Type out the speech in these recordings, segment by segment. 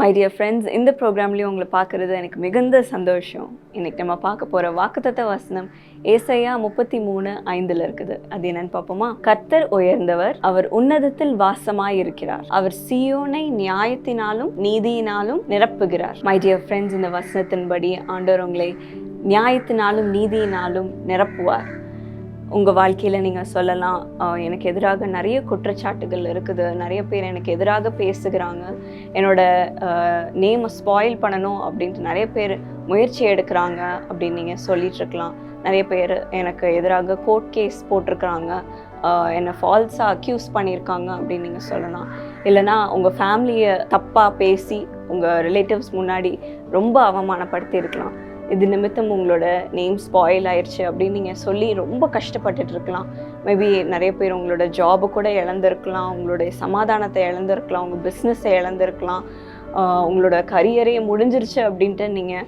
My dear friends இந்த ப்ரோக்ராம்லேயும் உங்களை பார்க்குறது எனக்கு மிகுந்த சந்தோஷம். இன்னைக்கு நம்ம பார்க்க போகிற வாக்குத்தத்த வசனம் ஏசையா முப்பத்தி மூணு ஐந்தில் இருக்குது. அது என்னன்னு பார்ப்போமா? கர்த்தர் உயர்ந்தவர் அவர் உன்னதத்தில் வாசமாய் இருக்கிறார் அவர் சியோனை நியாயத்தினாலும் நீதியினாலும் நிரப்புகிறார். மை டியர் ஃப்ரெண்ட்ஸ் இந்த வசனத்தின்படி ஆண்டவர் உங்களை நியாயத்தினாலும் நீதியினாலும் நிரப்புவார். உங்கள் வாழ்க்கையில் நீங்கள் சொல்லலாம். எனக்கு எதிராக நிறைய குற்றச்சாட்டுகள் இருக்குது. நிறைய பேர் எனக்கு எதிராக பேசுகிறாங்க. என்னோட நேமை ஸ்பாயில் பண்ணணும் அப்படின்ட்டு நிறைய பேர் முயற்சி எடுக்கிறாங்க அப்படின்னு நீங்கள் சொல்லிகிட்ருக்கலாம் நிறைய பேர் எனக்கு எதிராக கோர்ட் கேஸ் போட்டிருக்கிறாங்க. என்னை ஃபால்ஸாக அக்யூஸ் பண்ணியிருக்காங்க அப்படின்னு நீங்கள் சொல்லலாம். இல்லைனா உங்கள் ஃபேமிலியை தப்பாக பேசி உங்கள் ரிலேட்டிவ்ஸ் முன்னாடி ரொம்ப அவமானப்படுத்தி இருக்கலாம் இது நிமித்தம் உங்களோட நேம் ஸ்பாயில் ஆயிடுச்சு அப்படின்னு நீங்கள் சொல்லி ரொம்ப கஷ்டப்பட்டுட்டு இருக்கலாம். மேபி நிறைய பேர் உங்களோட ஜாபு கூட இழந்திருக்கலாம் உங்களுடைய சமாதானத்தை இழந்திருக்கலாம் உங்கள் பிஸ்னஸை இழந்திருக்கலாம். உங்களோட கரியரே முடிஞ்சிருச்சு அப்படின்ட்டு நீங்கள்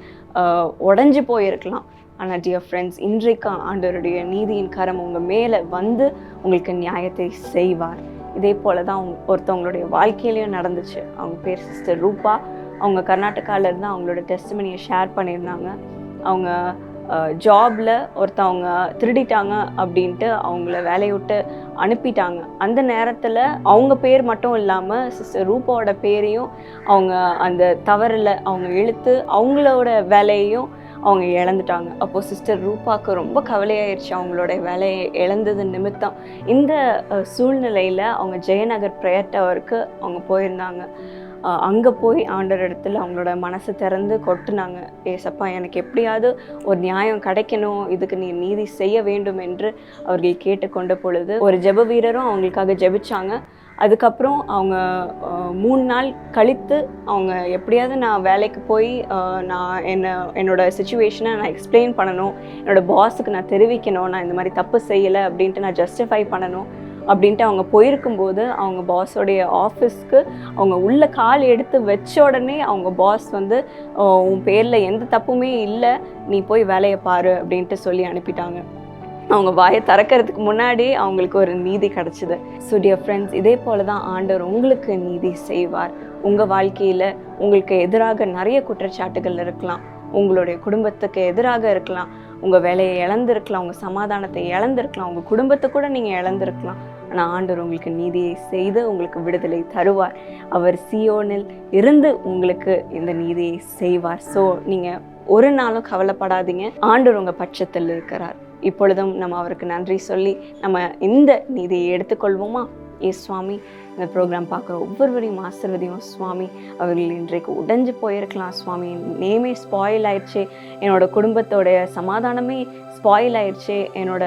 உடஞ்சி போயிருக்கலாம். ஆனால் டியர் ஃப்ரெண்ட்ஸ் இன்றைக்கு ஆண்டவருடைய நீதியின் கரம் உங்கள் மேலே வந்து உங்களுக்கு நியாயத்தை செய்வார். இதே போல தான் அவங்க ஒருத்தவங்களுடைய வாழ்க்கையிலையும் நடந்துச்சு. அவங்க பேர் சிஸ்டர் ரூபா. அவங்க கர்நாடகாவிலேருந்து அவங்களோட டெஸ்டிமனியை ஷேர் பண்ணியிருந்தாங்க. அவங்க ஜாபில் ஒருத்தவங்க திருடிட்டாங்க அப்படின்ட்டு அவங்கள வேலையை விட்டு அனுப்பிட்டாங்க. அந்த நேரத்தில் அவங்க பேர் மட்டும் இல்லாமல் சிஸ்டர் ரூபாவோட பேரையும் அவங்க அந்த தவறில் அவங்க இழுத்து அவங்களோட வேலையையும் அவங்க இழந்துட்டாங்க. அப்போது சிஸ்டர் ரூபாவுக்கு ரொம்ப கவலையாயிருச்சு அவங்களோட வேலையை இழந்தது நிமித்தம். இந்த சூழ்நிலையில் அவங்க ஜெயநகர் ப்ரேயர் டவருக்கு அவங்க போயிருந்தாங்க. அங்கே போய் ஆண்டர் இடத்துல அவங்களோட மனசு திறந்து கொட்டுனாங்க. ஏசப்பா எனக்கு எப்படியாவது ஒரு நியாயம் கிடைக்கணும். இதுக்கு நீ நீதி செய்ய வேண்டும் என்று அவர்கள் கேட்டுக்கொண்ட பொழுது ஒரு ஜெப வீரரும் அவங்களுக்காக ஜெபிச்சாங்க. அதுக்கப்புறம் அவங்க மூணு நாள் கழித்து அவங்க எப்படியாவது நான் வேலைக்கு போய் நான் என்ன என்னோட சுச்சுவேஷனை நான் எக்ஸ்பிளைன் பண்ணணும். என்னோட பாஸுக்கு நான் தெரிவிக்கணும். நான் இந்த மாதிரி தப்பு செய்யலை அப்படின்ட்டு நான் ஜஸ்டிஃபை பண்ணணும். அப்படின்ட்டு அவங்க போயிருக்கும்போது அவங்க பாஸோடைய ஆஃபீஸ்க்கு அவங்க உள்ள கால் எடுத்து வச்ச உடனே அவங்க பாஸ் வந்து உன் பேரில் எந்த தப்புமே இல்லை நீ போய் வேலையை பாரு அப்படின்ட்டு சொல்லி அனுப்பிட்டாங்க. அவங்க வாயை திறக்கிறதுக்கு முன்னாடி அவங்களுக்கு ஒரு நீதி கிடச்சிது. ஸோ டியர் ஃப்ரெண்ட்ஸ் இதே போல தான் ஆண்டவர் உங்களுக்கு நீதி செய்வார். உங்கள் வாழ்க்கையில் உங்களுக்கு எதிராக நிறைய குற்றச்சாட்டுகள் இருக்கலாம். உங்களுடைய குடும்பத்துக்கு எதிராக இருக்கலாம். உங்கள் வேலையை இழந்திருக்கலாம். உங்கள் சமாதானத்தை இழந்திருக்கலாம். உங்கள் குடும்பத்தை கூட நீங்கள் இழந்திருக்கலாம். ஆனால் ஆண்டவர் உங்களுக்கு நீதியை செய்து உங்களுக்கு விடுதலை தருவார். அவர் சியோனில் இருந்து உங்களுக்கு இந்த நீதியை செய்வார். ஸோ நீங்கள் ஒரு நாளும் கவலைப்படாதீங்க. ஆண்டவர் உங்கள் பட்சத்தில் இருக்கிறார். இப்பொழுதும் நம்ம அவருக்கு நன்றி சொல்லி நம்ம இந்த நீதியை எடுத்துக்கொள்வோமா? ஏ சுவாமி இந்த ப்ரோக்ராம் பார்க்குற ஒவ்வொருவரையும் ஆசிர்வதியும். சுவாமி அவர்கள் இன்றைக்கு உடைஞ்சு போயிருக்கலாம். சுவாமி நேமே ஸ்பாயில் ஆயிடுச்சு. என்னோட குடும்பத்தோடைய சமாதானமே ஸ்பாயில் ஆயிடுச்சு. என்னோட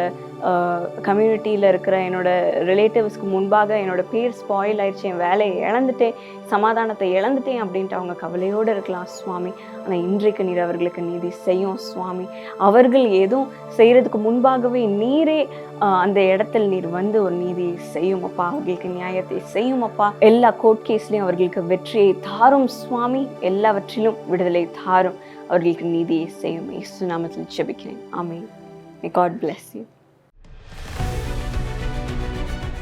கம்யூனிட்டியில் இருக்கிற என்னோட ரிலேட்டிவ்ஸ்க்கு முன்பாக என்னோட பேர் ஸ்பாயில் ஆயிடுச்சு. என் வேலையை இழந்துட்டேன். சமாதானத்தை இழந்துட்டேன் அப்படின்ட்டு அவங்க கவலையோடு இருக்கலாம். சுவாமி ஆனால் இன்றைக்கு நீர் அவர்களுக்கு நீதி செய்யும். சுவாமி அவர்கள் எதுவும் செய்கிறதுக்கு முன்பாகவே நீரே அந்த இடத்தில் நீர் வந்து ஒரு நீதியை செய்யும். அப்பா அவர்களுக்கு நியாயத்தை செய்யும் அப்பா எல்லா கோர்ட் கேஸ்லையும் அவர்களுக்கு வெற்றியை தாரும். சுவாமி எல்லாவற்றிலும் விடுதலை தாரும். அவர்களுக்கு நீதியை செய்யும். இயேசு நாமத்தில் ஜெபிக்கிறேன். ஆமென். God bless you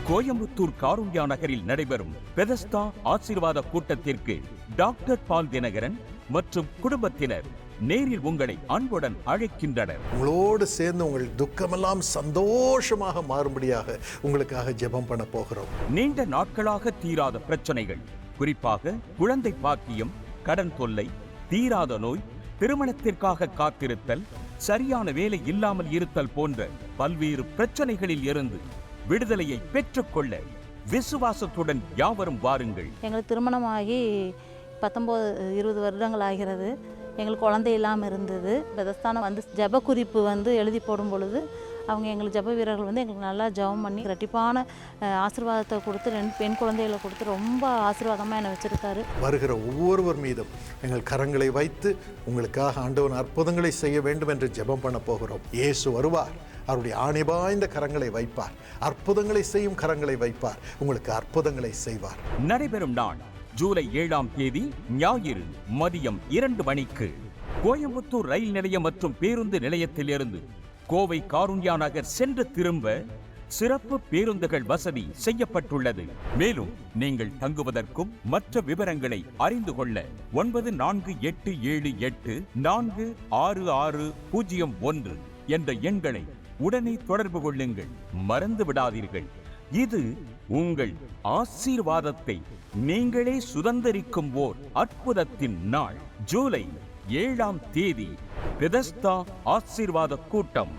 Coimbatore Karunya நகரில் நடைபெறும் பெதஸ்தா ஆசீர்வாத கூட்டத்திற்கு டாக்டர் பால் தினகரன் மற்றும் குடும்பத்தினர் நேரில் உங்களை அன்புடன் அழைக்கின்றனர். உங்களோடு சேர்ந்து உங்கள் துக்கமெல்லாம் சந்தோஷமாக மாறும்படியாக உங்களுக்காக ஜெபம் பண்ண போகிறோம். நீண்ட நாட்களாக தீராத பிரச்சனைகள் குறிப்பாக குழந்தை பாக்கியம் கடன் தொல்லை தீராத நோய் திருமணத்திற்காக காத்திருத்தல் சரியான வேலை இல்லாமல் இருத்தல் போன்ற பல்வேறு பிரச்சனைகளில் இருந்து விடுதலையை பெற்றுக்கொள்ள விசுவாசத்துடன் யாவரும் வாருங்கள். எங்களுக்கு திருமணமாகி பத்தொம்போது இருபது வருடங்கள் ஆகிறது. எங்களுக்கு குழந்தை இல்லாமல் இருந்தது. பெதஸ்தானம் வந்து ஜெப குறிப்பு வந்து எழுதி போடும் பொழுது அவங்க எங்களுக்கு ஜெப வீரர்கள் வந்து எங்களுக்கு நல்லா ஜெபம் பண்ணி ரெட்டிப்பான ஆசீர்வாதத்தை கொடுத்து ரெண்டு பெண் குழந்தைகளை கொடுத்து ரொம்ப ஆசீர்வாதமாக என்னை வச்சுருக்காரு. வருகிற ஒவ்வொருவர் மீதும் எங்கள் கரங்களை வைத்து உங்களுக்காக ஆண்டவன் அற்புதங்களை செய்ய வேண்டும் என்று ஜெபம் பண்ண போகிறோம். இயேசு வருவார். அவருடைய ஆணிபாய்ந்த கரங்களை வைப்பார். அற்புதங்களை செய்யும் கரங்களை வைப்பார். உங்களுக்கு அற்புதங்களை செய்வார். நடைபெறும் நாள். ஜூலை ஏழாம் தேதி ஞாயிறு மதியம் இரண்டு மணிக்கு கோயம்புத்தூர் ரயில் நிலையம் மற்றும் பேருந்து நிலையத்திலிருந்து கோவை காருண்யா நகர் சென்று திரும்ப சிறப்பு பேருந்துகள் வசதி செய்யப்பட்டுள்ளது. மேலும் நீங்கள் தங்குவதற்கும் மற்ற விவரங்களை அறிந்து கொள்ள ஒன்பது நான்கு எட்டு ஏழு எட்டு நான்கு ஆறு ஆறு பூஜ்ஜியம் ஒன்று என்ற எண்களை உடனே தொடர்பு கொள்ளுங்கள். மறந்து விடாதீர்கள். இது உங்கள் ஆசீர்வாதத்தை நீங்களே சுதந்திரிக்கும் ஓர் அற்புதத்தின் நாள். ஜூலை ஏழாம் தேதி. பெதஸ்தா ஆசீர்வாத கூட்டம்.